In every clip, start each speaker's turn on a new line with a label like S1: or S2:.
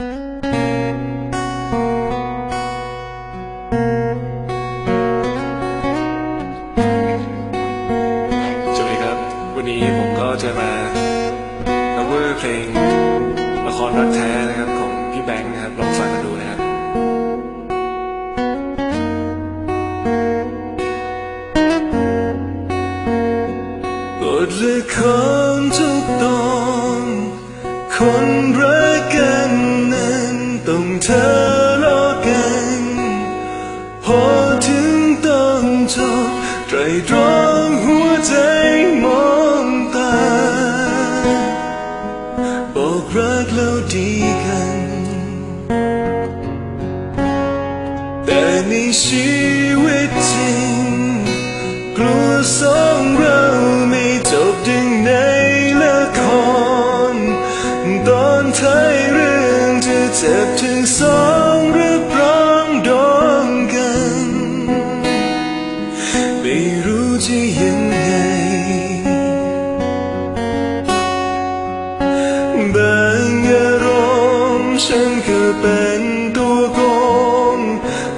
S1: สวัสดีครับ วันนี้ผมก็จะมา cover เพลงละครรักแท้นะครับของพี่แบงค์นะครับลองฟังกันดูนะครับบทละครทุกตอนคนรักกัน จบไตรตรองหัวใจมองตา บอกรักแล้วดีกัน แต่ในชีวิตจริง กลัวสองเราไม่จบดังในละคร ตอนท้ายเรื่องจะเจ็บถึงสอง ฉันก็เป็นตัวโกง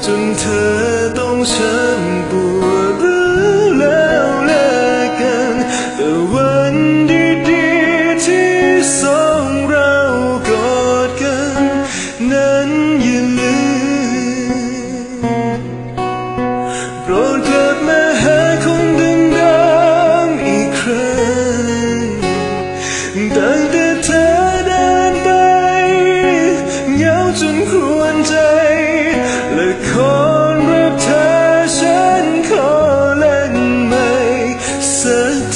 S1: จนเธอต้องช้ำปวดหรือแล้วเลิกกันแต่วันดีๆที่สองเรากอดกัน นั้นอย่าลืมโปรดกลับมาหาคนดังๆอีกครั้ง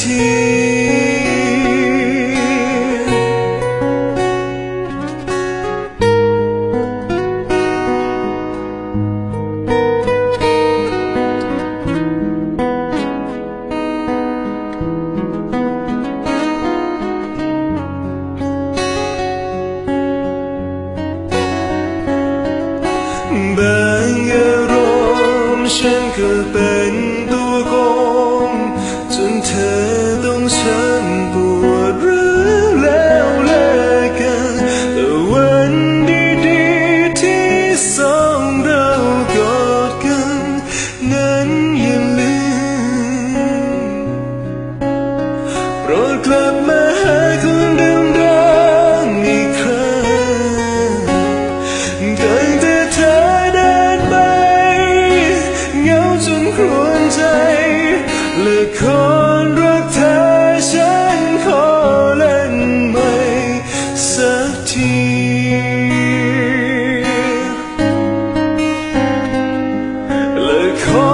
S1: 今，半夜ก็ร่ cold.